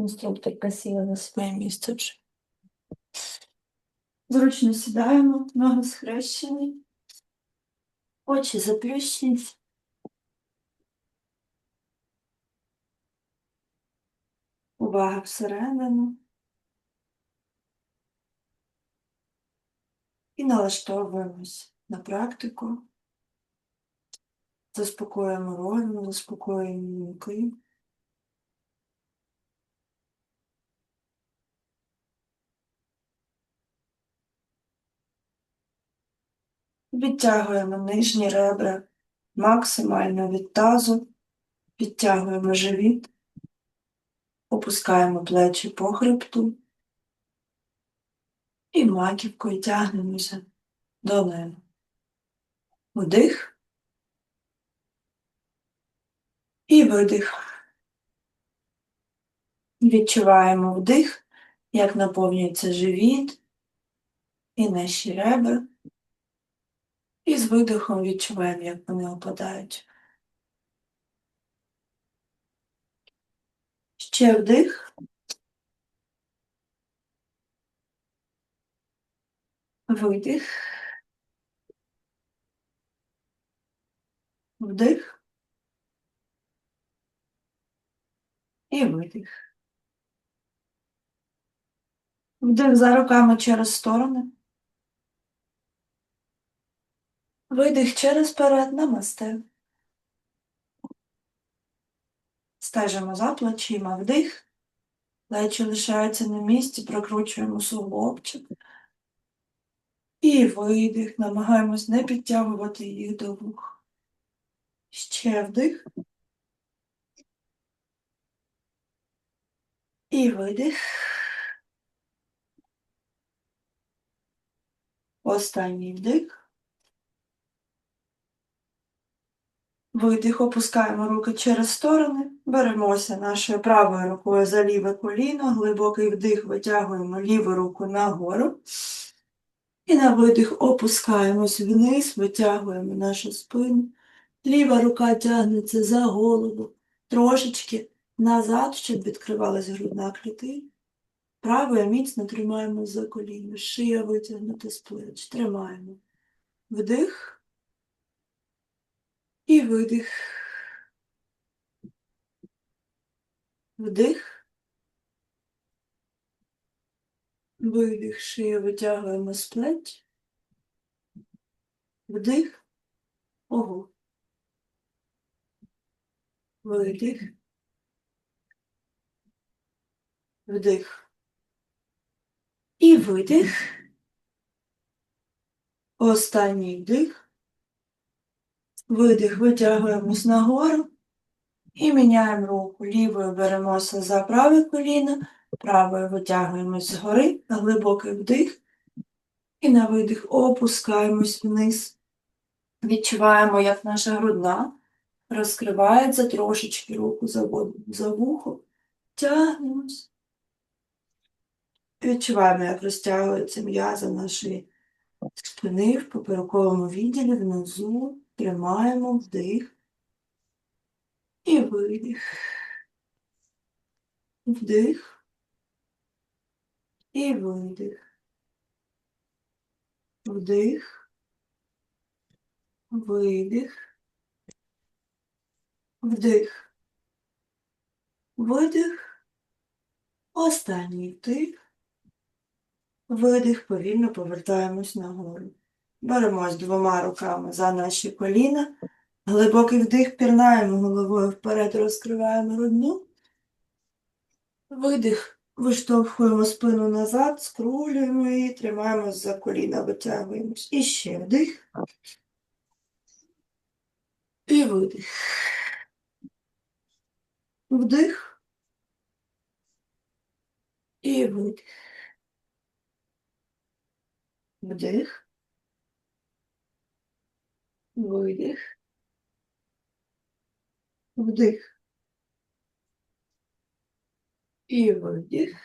Інструкторка сіла на своє місце. Зручно сідаємо, ноги схрещені, очі заплющені. Увага всередину. І налаштовуємось на практику. Заспокоюємо розум, заспокоюємо мізки. Відтягуємо нижні ребра максимально від тазу, підтягуємо живіт, опускаємо плечі по хребту і маківкою тягнемося долину. Вдих і видих. Відчуваємо вдих, як наповнюється живіт і наші ребра. І з видихом відчуваємо, як вони опадають. Ще вдих. Видих. Вдих. І видих. Вдих за руками через сторони. Видих через перед намасте. Стежимо за плечима вдих. Плечі лишаються на місці, прокручуємо суглобчик. І видих. Намагаємось не підтягувати їх до вух. Ще вдих. І видих. Останній вдих. Видих, опускаємо руки через сторони, беремося нашою правою рукою за ліве коліно, глибокий вдих, витягуємо ліву руку нагору. І на видих опускаємось вниз, витягуємо нашу спину. Ліва рука тягнеться за голову, трошечки назад, щоб відкривалась грудна клітина. Правою міцно тримаємо за коліно, шия витягнута з плеч. Тримаємо. Вдих. І видих. Вдих. Видих, шию витягуємо з плеч. Вдих. Ого. Видих. Вдих. І видих. Останній вдих. Видих, витягуємось нагору і міняємо руку. Лівою беремося за праве коліно, правою витягуємось згори, глибокий вдих. І на видих опускаємось вниз. Відчуваємо, як наша грудна розкривається трошечки руку за, вухо. Тягнемось. Відчуваємо, як розтягується м'яза нашої спини в поперековому відділі внизу. Тримаємо вдих і видих. Вдих і видих. Вдих. Видих. Вдих. Видих. Останній вдих. Видих, повільно повертаємось нагору. Беремось двома руками за наші коліна. Глибокий вдих, пірнаємо головою вперед, розкриваємо грудну. Видих, виштовхуємо спину назад, скрулюємо її, тримаємось за коліна, витягуємось. І ще вдих. І видих. Вдих. І видих. Вдих. Видих. Вдих. І видих.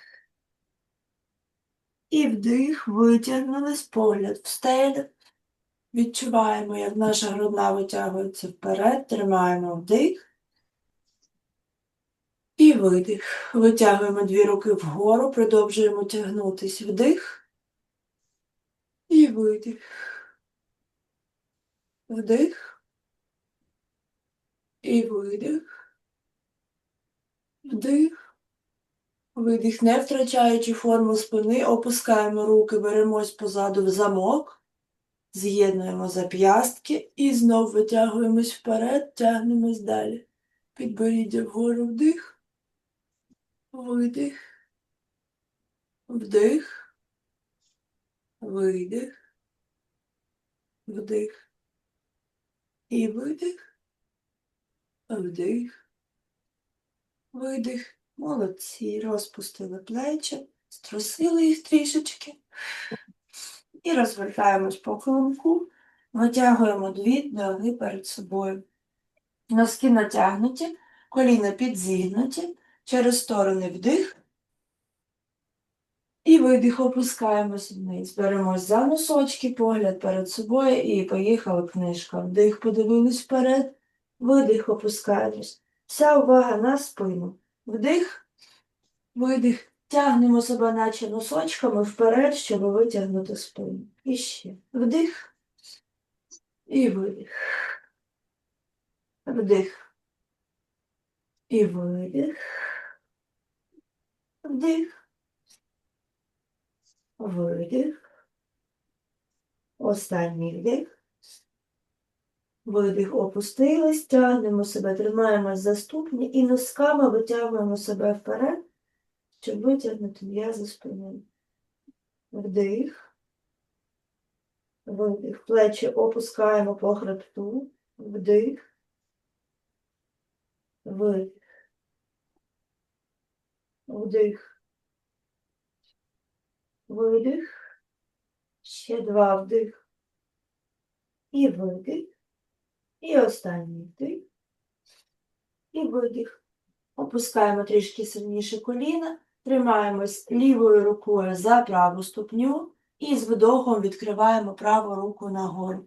І вдих, витягнулись, погляд в стелю. Відчуваємо, як наша грудна витягується вперед, тримаємо вдих. І видих. Витягуємо дві руки вгору, продовжуємо тягнутись. Вдих. І видих. Вдих. І видих. Вдих. Видих, не втрачаючи форму спини, опускаємо руки, беремось позаду в замок, з'єднуємо зап'ястки і знов витягуємось вперед, тягнемось далі. Підборіддя вгору вдих, видих, вдих, видих, вдих. І видих, вдих, видих. Молодці, розпустили плечі, струсили їх трішечки. І розвертаємось по килимку, витягуємо дві ноги перед собою. Носки натягнуті, коліна підзігнуті, через сторони вдих. І видих, опускаємось вниз. Беремось за носочки, погляд перед собою і поїхала книжка. Вдих, подивились вперед, видих, опускаємось. Вся увага на спину. Вдих, видих. Тягнемо себе, наче носочками вперед, щоб витягнути спину. І ще. Вдих. І видих. Вдих. І видих. Вдих. Видих. Останній вдих. Видих, опустились, тягнемо себе, тримаємось за ступні і носками витягуємо себе вперед, щоб витягнути м'язи спиною. Вдих. Видих. Плечі опускаємо по хребту. Вдих. Видих. Вдих. Видих. Ще два вдих. І видих. І останній вдих. І видих. Опускаємо трішки сильніше коліна. Тримаємось лівою рукою за праву ступню і з вдохом відкриваємо праву руку нагору.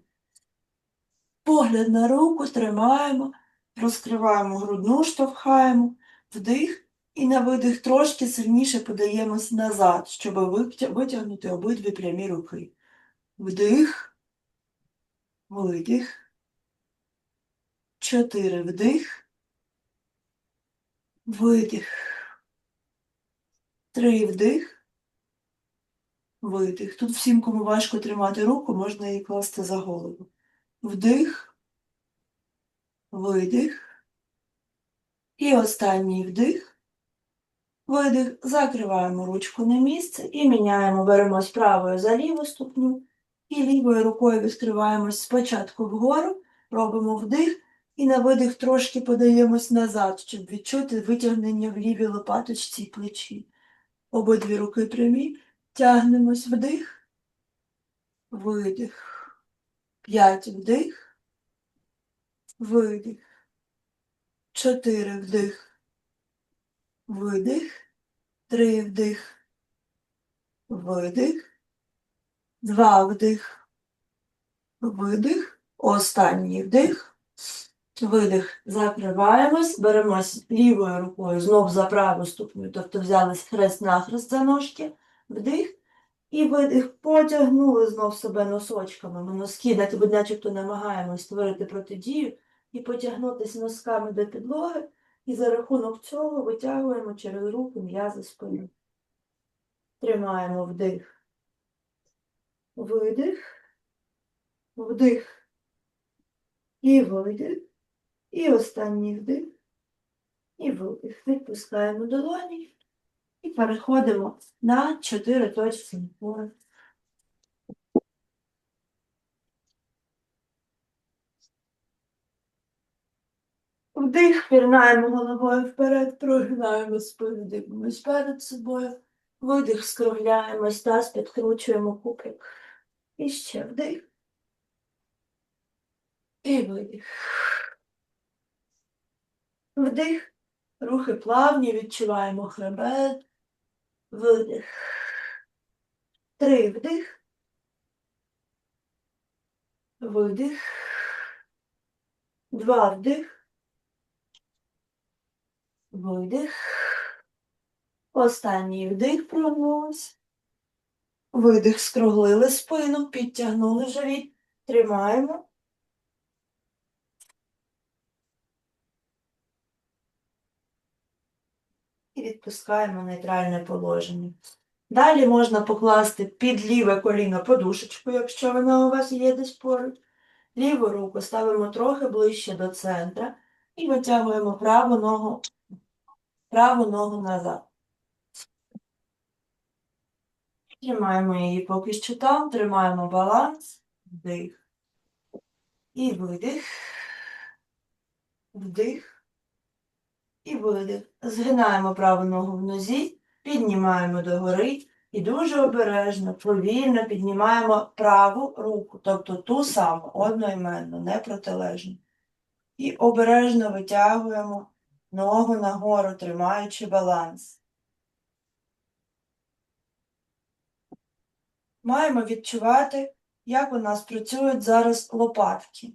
Погляд на руку тримаємо, розкриваємо грудну, штовхаємо, вдих і на видих трошки сильніше подаємось назад, щоб витягнути обидві прямі руки. Вдих, видих. Чотири вдих. Видих. Три вдих. Видих. Тут всім, кому важко тримати руку, можна її класти за голову. Вдих. Видих. І останній вдих. Видих. Закриваємо ручку на місце і міняємо. Беремось правою за ліву ступню. І лівою рукою відкриваємось спочатку вгору, робимо вдих. І на видих трошки подаємось назад, щоб відчути витягнення в лівій лопаточці і плечі. Обидві руки прямі. Тягнемось вдих, видих. П'ять вдих, видих. Чотири вдих, видих. Три вдих, видих. Два вдих, видих. Останній вдих. Видих, закриваємось, беремось лівою рукою знов за праву ступню, тобто взялись хрест-нахрест за ножки, вдих і видих, потягнули знов себе носочками. Ми носки, наче- начебто намагаємось створити протидію і потягнутися носками до підлоги, і за рахунок цього витягуємо через руки м'язи спини. Тримаємо вдих, видих, вдих і видих. І останній вдих. І видих. Відпускаємо долоні і переходимо на чотири точки Вдих, пірнаємо головою вперед, прогинаємо спину, дивимось перед собою. Видих, скругляємось, таз, підкручуємо купик. І ще вдих. І видих. Вдих, рухи плавні, відчуваємо хребет, видих. Три вдих. Видих. Два вдих. Видих. Останній вдих прогнулись. Видих, скруглили спину, підтягнули живіт. Тримаємо. І відпускаємо нейтральне положення. Далі можна покласти під ліве коліно подушечку, якщо вона у вас є десь поруч. Ліву руку ставимо трохи ближче до центра і витягуємо праву ногу, праву ногу назад. Тримаємо її поки що там, тримаємо баланс, вдих. І видих, вдих і видих. Згинаємо праву ногу в нозі, піднімаємо догори і дуже обережно, повільно піднімаємо праву руку, тобто ту саму, одноіменну, не протилежну. І обережно витягуємо ногу нагору, тримаючи баланс. Маємо відчувати, як у нас працюють зараз лопатки.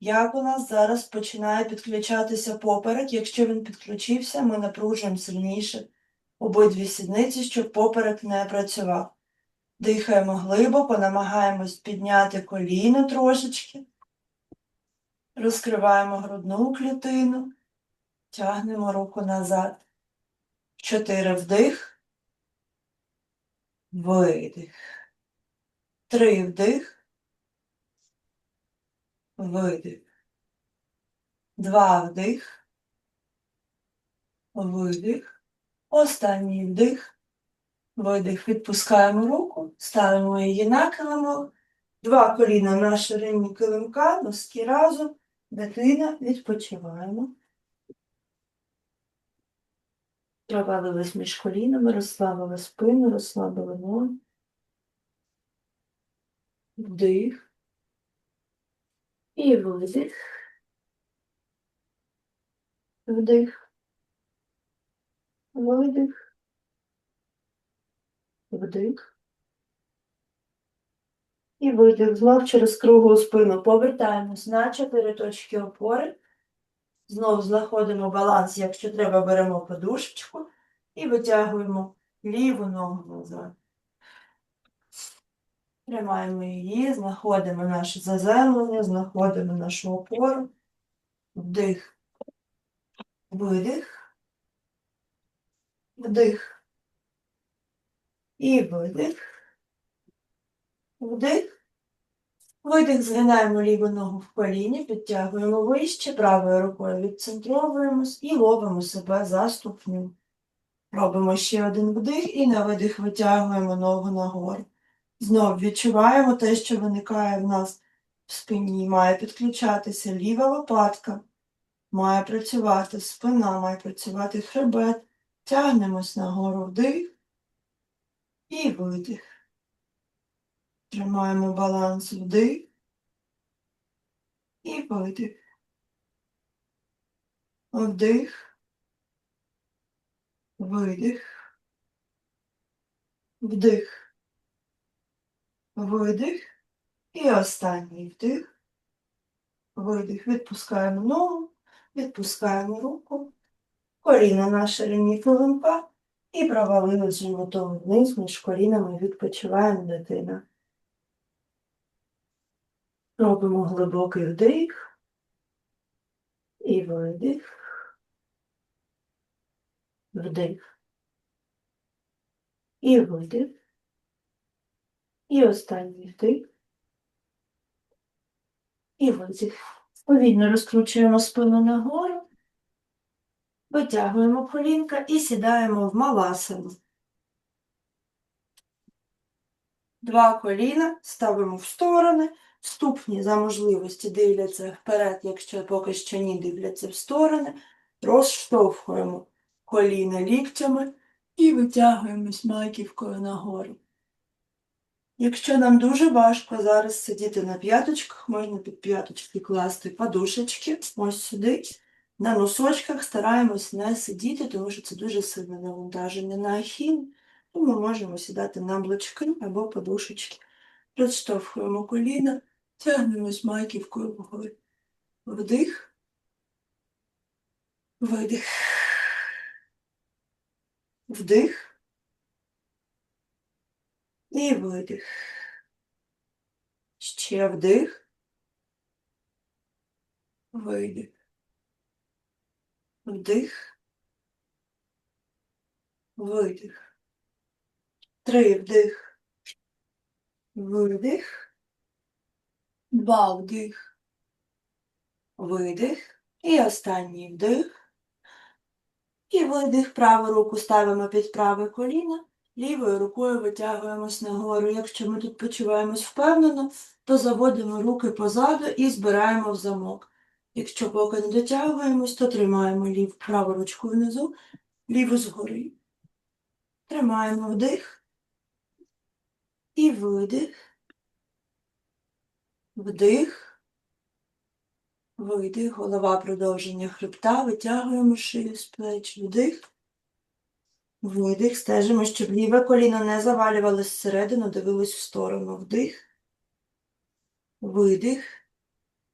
Як у нас зараз починає підключатися поперек. Якщо він підключився, ми напружуємо сильніше обидві сідниці, щоб поперек не працював. Дихаємо глибоко, намагаємось підняти коліно трошечки. Розкриваємо грудну клітину, тягнемо руку назад. Чотири вдих, видих. Три вдих, видих. Два вдих, видих. Останній вдих, видих. Відпускаємо руку, ставимо її на килимок. Два коліна на ширині килимка, носки разом. Дитина, відпочиваємо. Провалились між колінами, розслабили спину, розслабили ноги. Вдих. І видих. Вдих. Видих. Вдих. І видих. Знов через круглу спину. Повертаємось на чотири точки опори. Знов знаходимо баланс, якщо треба, беремо подушечку і витягуємо ліву ногу назад. Тримаємо її, знаходимо наше заземлення, знаходимо нашу опору. Вдих. Видих. Вдих. І видих. Вдих. Видих, згинаємо ліву ногу в коліні, підтягуємо вище, правою рукою відцентровуємось і ловимо себе за ступню. Робимо ще один вдих і на видих витягуємо ногу нагору. Знов відчуваємо те, що виникає в нас в спині. Має підключатися ліва лопатка, має працювати спина, має працювати хребет. Тягнемось нагору вдих і видих. Тримаємо баланс вдих і видих. Вдих, видих, вдих, видих. І останній вдих, видих. Відпускаємо ногу, відпускаємо руку, коліна на ширині килимка і провалили животом вниз між колінами, відпочиваємо дитина. Робимо глибокий вдих і видих, вдих і видих. І останній вдих і видих. Повільно розкручуємо спину нагору, витягуємо колінка і сідаємо в маласану. Два коліна ставимо в сторони, ступні за можливості дивляться вперед, якщо поки що ні дивляться в сторони, розштовхуємо коліна ліктями і витягуємось маківкою нагору. Якщо нам дуже важко зараз сидіти на п'яточках, можна під п'яточки класти подушечки, ось сюди. На носочках стараємось не сидіти, тому що це дуже сильне навантаження на ахіл, тому можемо сідати на блочки або подушечки. Розштовхуємо коліна, тягнемось маківкою вгору. Вдих, видих. Вдих. І видих. Ще вдих. Видих. Вдих. Видих. Три вдих. Видих. Два вдих. Видих. І останній вдих. І видих. Праву руку ставимо під праве коліно. Лівою рукою витягуємось нагору. Якщо ми тут почуваємось впевнено, то заводимо руки позаду і збираємо в замок. Якщо поки не дотягуємось, то тримаємо лів, праву ручку внизу, ліву згори. Тримаємо вдих і видих. Вдих. Видих. Голова продовження хребта. Витягуємо шию з плеч. Вдих. Видих. Стежимо, щоб ліве коліно не завалювалось всередину, дивилось в сторону. Вдих. Видих.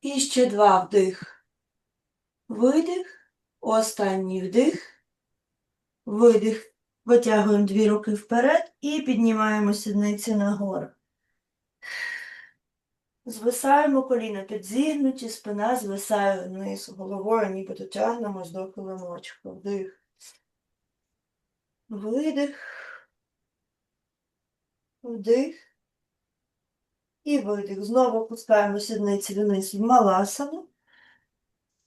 І ще два вдих. Видих. Останній вдих. Видих. Витягуємо дві руки вперед і піднімаємо сідниці нагору. Звисаємо коліна підзігнуті, спина звисає вниз, головою ніби дотягнемось до килимочка. Вдих. Видих. Вдих. І видих. Знову опускаємо сідниці вниз в маласану.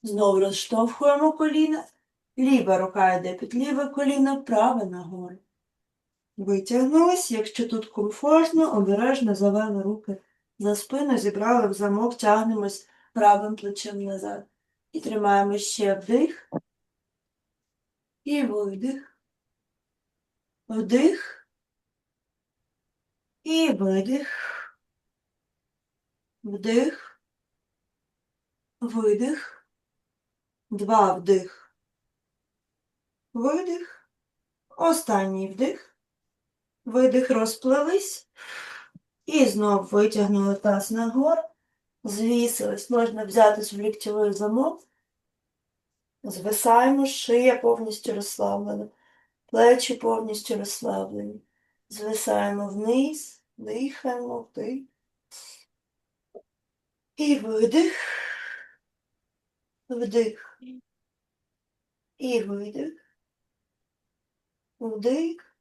Знову розштовхуємо коліна. Ліва рука йде під ліве коліно, праве нагору. Витягнулись, якщо тут комфортно, обережно завели руки за спину, зібрали в замок, тягнемось правим плечем назад. І тримаємо ще вдих. І видих. Вдих. І видих. Вдих. Видих. Два вдих. Видих. Останній вдих. Видих розплились. І знов витягнули таз нагору. Звісились. Можна взятись в ліктєвий замок. Звисаємо, шия повністю розслаблена. Плечі повністю розслаблені. Звисаємо вниз, дихаємо, вдих. І видих. Вдих. І видих. Вдих.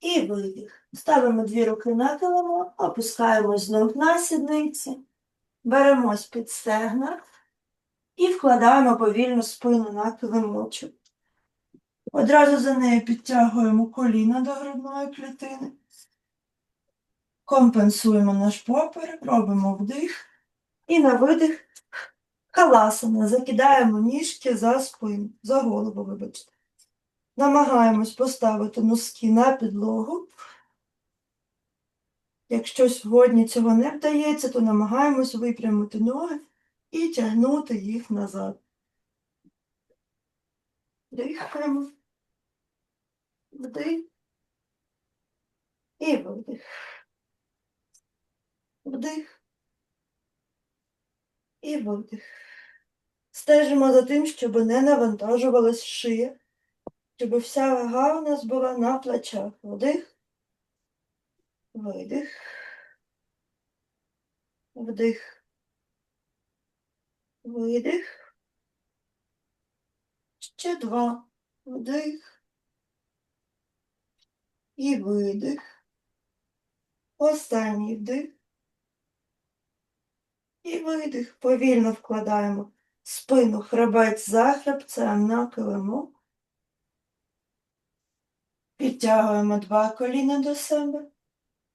І видих. Ставимо дві руки на килимок, опускаємо знов на сідниці, беремось під стегна і вкладаємо повільно спину на килимочок. Одразу за нею підтягуємо коліна до грудної клітини. Компенсуємо наш поперек, робимо вдих і на видих халасана. Закидаємо ніжки за спину, за голову, вибачте. Намагаємось поставити носки на підлогу. Якщо сьогодні цього не вдається, то намагаємось випрямити ноги і тягнути їх назад. Дихаємо. Вдих. І видих. Вдих. І видих. Стежимо за тим, щоб не навантажувалась шия, щоб вся вага у нас була на плечах. Вдих. Видих. Вдих. Видих. Ще два. Вдих. І видих. Останній вдих. І видих. Повільно вкладаємо спину хребець за хребцем на килимок. Підтягуємо два коліна до себе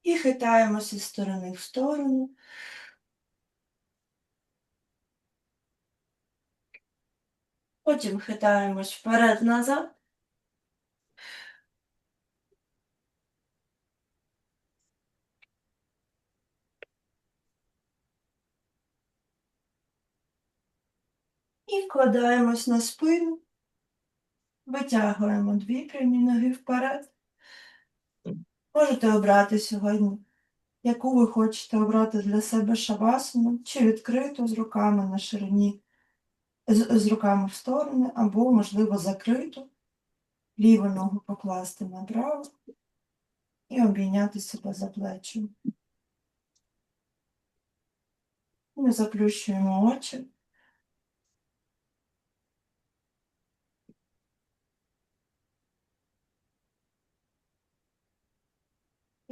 і хитаємося з сторони в сторону. Потім хитаємось вперед-назад. І вкладаємось на спину. Витягуємо дві прямі ноги вперед. Можете обрати сьогодні, яку ви хочете обрати для себе шавасану, чи відкриту з руками на ширині, з, з руками в сторони, або, можливо, закриту. Ліву ногу покласти на праву і обійняти себе за плечі. Ми заплющуємо очі.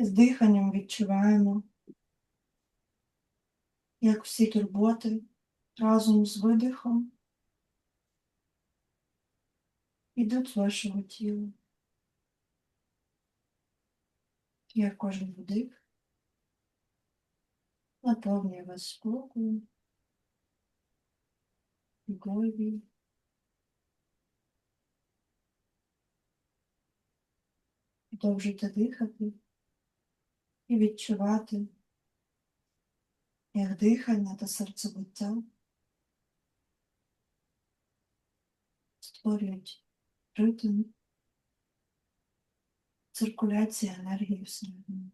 З диханням відчуваємо, як всі турботи разом з видихом йдуть з вашого тіла. Як кожен вдих наповнює вас спокою, любові. Продовжуйте дихати і відчувати, як дихання та серцебиття створюють ритм, циркуляція енергії всередині.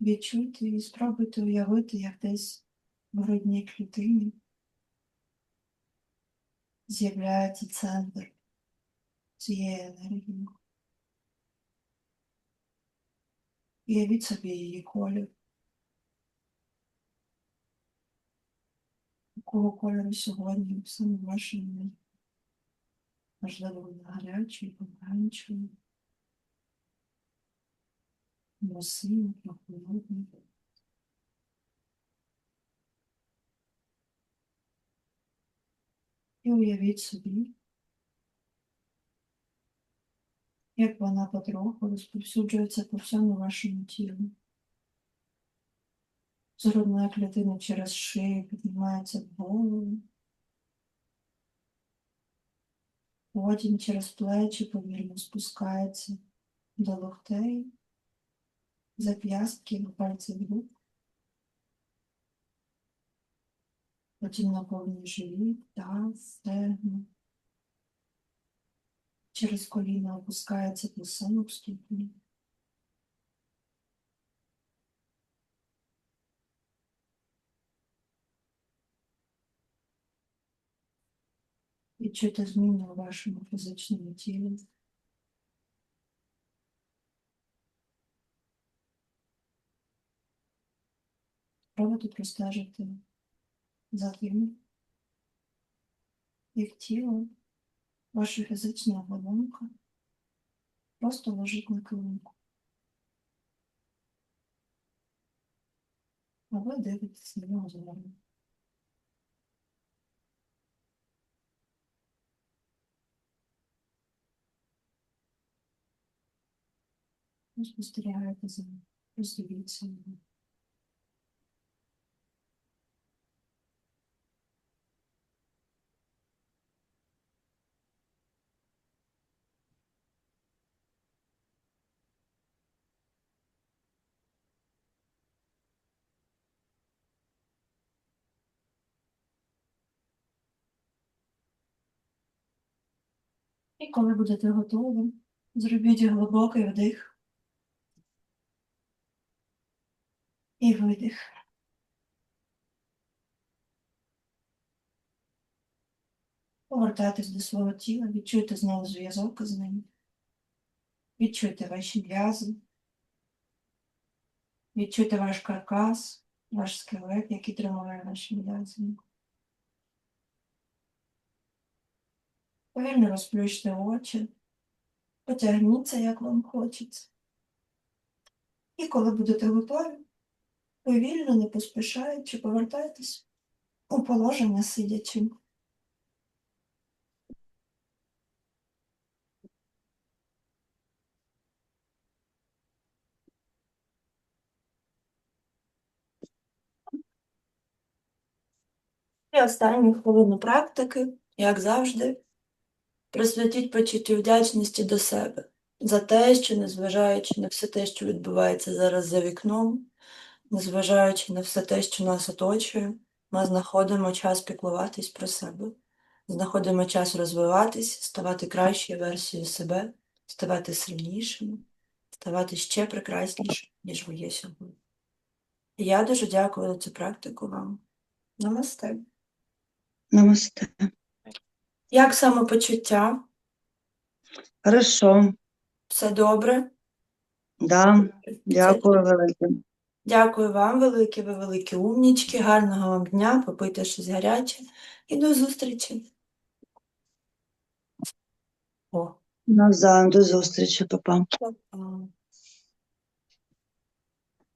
Відчуйте і спробуйте уявити, як десь в грудній клітині з'являється центр цієї енергії. Уявіть собі її колір. Якого кольору сьогодні саме ваші енергії? Можливо, вона гарячий, помаранчевий, масивний, прохолодний. І уявіть собі, як вона потроху розповсюджується по всьому вашому тілу. З клітини через шию піднімається в голову. Потім через плечі повільно спускається до локтей, зап'ястків, пальців рук. Потім наповнює живіт, таз, стегна. Через коліна опускається до самих ступні. Відчуйте зміни у вашому фізичному тілі. Спробуйте простежити за тим, як тіло, ваша фізична оболонка просто лежить на килимку. А ви дивитесь на нього згору. Ви спостерігаєте за ним, роздивіться його. І коли будете готові, зробіть глибокий вдих і видих. Повертайтесь до свого тіла, відчуйте знову зв'язок з ним. Відчуйте ваші м'язи. Відчуйте ваш каркас, ваш скелет, який тримає ваші м'язи. Повільно розплющте очі, потягніться, як вам хочеться. І коли будете готові, повільно, не поспішаючи, повертайтесь у положення сидячи. І останню хвилину практики, як завжди, присвятіть почуттю вдячності до себе за те, що, незважаючи на все те, що відбувається зараз за вікном, незважаючи на все те, що нас оточує, ми знаходимо час піклуватись про себе, знаходимо час розвиватись, ставати кращою версією себе, ставати сильнішими, ставати ще прекраснішими, ніж ви є сьогодні. Я дуже дякую за цю практику вам. Намасте. Намасте. Як самопочуття? Хорошо. Все добре? Да. Дякую велике. Дякую вам, великі, ви великі умнічки. Гарного вам дня, попийте щось гаряче і до зустрічі. О, Навзаєм. До зустрічі, папа. па-па.